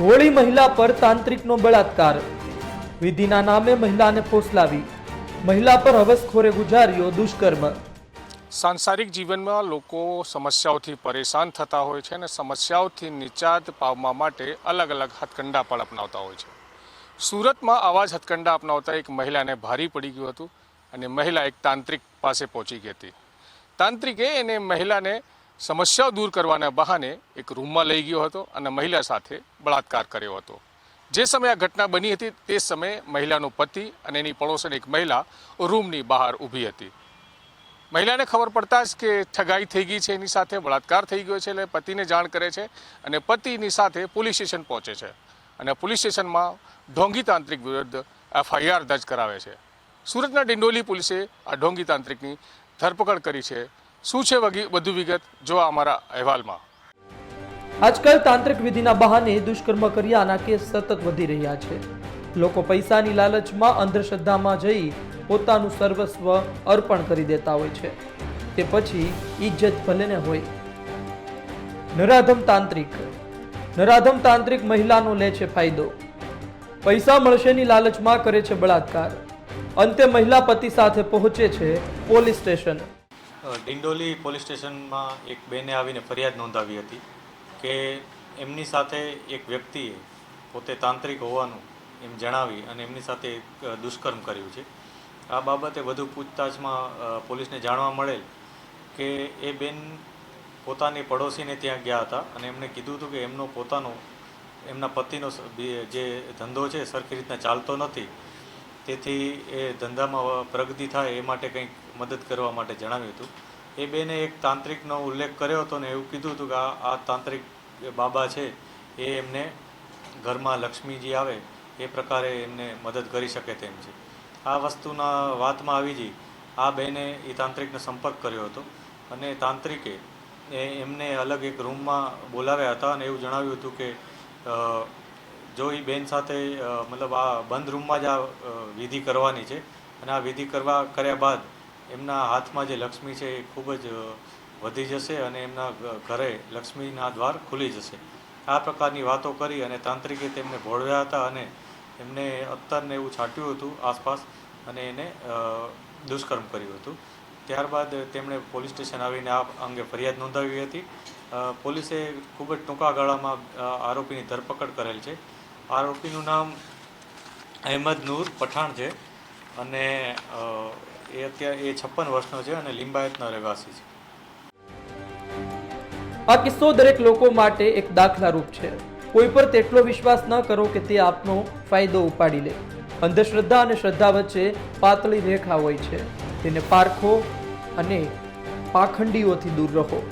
હોળી મહિલા પર તાંત્રિકનો બળાત્કાર. વિધિના નામે મહિલાને ફોસલાવી. મહિલા પર હવસખોરે ગુજાર્યો દુષ્કર્મ. સાંસારિક જીવનમાં લોકો સમસ્યાઓથી પરેશાન થતા હોય છે અને સમસ્યાઓથી નિચાત પામવા માટે અલગ અલગ હથકંડા પણ અપનાવતા હોય છે. સુરતમાં આવા જ હથકંડા અપનાવતા એક મહિલાને ભારી પડી ગયું હતું અને મહિલા એક તાંત્રિક પાસે પહોંચી ગઈ હતી. તાંત્રિકે એને મહિલાને સમસ્યાઓ દૂર કરવાના બહાને એક રૂમમાં લઈ ગયો હતો અને મહિલા સાથે બળાત્કાર કર્યો હતો. જે સમયે આ ઘટના બની હતી તે સમયે મહિલાનો પતિ અને એની પડોશની એક મહિલા રૂમની બહાર ઊભી હતી. મહિલાને ખબર પડતા જ કે ઠગાઈ થઈ ગઈ છે એની સાથે, બળાત્કાર થઈ ગયો છે એટલે પતિને જાણ કરે છે અને પતિની સાથે પોલીસ સ્ટેશન પહોંચે છે અને પોલીસ સ્ટેશનમાં ઢોંગી તાંત્રિક વિરુદ્ધ એફઆઈઆર દર્જ કરાવે છે. સુરતના ડિંડોલી પોલીસે આ ઢોંગી તાંત્રિકની ધરપકડ કરી છે શું છે વધુ વિગત? જો અમારા અહેવાલમાં. આજકાલ તાંત્રિક વિધિના બહાને દુષ્કર્મ કર્યાના કેસ સતત વધી રહ્યા છે. લોકો પૈસાની લાલચમાં અંધશ્રદ્ધામાં જઈ પોતાનું સર્વસ્વ અર્પણ કરી દેતા હોય છે. તે પછી ઇજ્જત ભલેને હોય. નરાધમ તાંત્રિક. નરાધમ તાંત્રિક મહિલાનો લે છે ફાયદો. પૈસા મળશેની લાલચમાં કરે છે બળાત્કાર. અંતે મહિલા પતિ સાથે પહોંચે છે પોલીસ સ્ટેશન. ડિંડોલી પોલીસ સ્ટેશનમાં એક બેને આવીને ફરિયાદ નોંધાવી હતી કે એમની સાથે એક વ્યક્તિએ પોતે તાંત્રિક હોવાનું એમ જણાવી અને એમની સાથે દુષ્કર્મ કર્યું છે. આ બાબતે વધુ પૂછતાછમાં પોલીસને જાણવા મળેલ કે એ બેન પોતાની પડોશીને ત્યાં ગયા હતા અને એમણે કીધું હતું કે એમનો પોતાનો, એમના પતિનો જે ધંધો છે સરખી રીતના ચાલતો નથી. તેથી એ ધંધામાં પ્રગતિ થાય એ માટે કંઈક મદદ કરવા માટે જણાવ્યું હતું. એ બેને એક તાંત્રિકનો ઉલ્લેખ કર્યો હતો ને એવું કીધું હતું કે આ આ તાંત્રિક બાબા છે, એ એમને ઘરમાં લક્ષ્મીજી આવે, એ પ્રકારે એમને મદદ કરી શકે તેમ છે. આ વસ્તુના વાતમાં આવી જઈ આ બેને એ તાંત્રિકનો સંપર્ક કર્યો હતો અને તાંત્રિકે એમને અલગ એક રૂમમાં બોલાવ્યા હતા અને એવું જણાવ્યું હતું કે જો એ બેન સાથે મતલબ આ બંધ રૂમમાં જ આ વિધિ કરવાની છે અને આ વિધિ કરવા કર્યા બાદ એમના હાથમાં જે લક્ષ્મી છે એ ખૂબ જ વધી જશે અને એમના ઘરે લક્ષ્મીના દ્વાર ખુલી જશે. આ પ્રકારની વાતો કરી અને તાંત્રિકે તેમને ભોળવ્યા હતા અને એમને અત્તરને એવું છાંટ્યું હતું આસપાસ અને એને દુષ્કર્મ કર્યું હતું. ત્યારબાદ તેમણે પોલીસ સ્ટેશન આવીને આ અંગે ફરિયાદ નોંધાવી હતી. પોલીસે ખૂબ જ ટૂંકા ગાળામાં આરોપીની ધરપકડ કરેલ છે. આરોપીનું નામ અહેમદ નૂર પઠાણ છે અને એ અત્યારે એ છપ્પન વર્ષનો છે અને લિંબાયતનો રહેવાસી છે. આ કિસ્સો દરેક લોકો માટે એક દાખલારૂપ છે. કોઈ પર તેટલો વિશ્વાસ ન કરો કે તે આપનો ફાયદો ઉપાડી લે. અંધશ્રદ્ધા અને શ્રદ્ધા વચ્ચે પાતળી રેખા હોય છે. તેને પારખો અને પાખંડીઓથી દૂર રહો.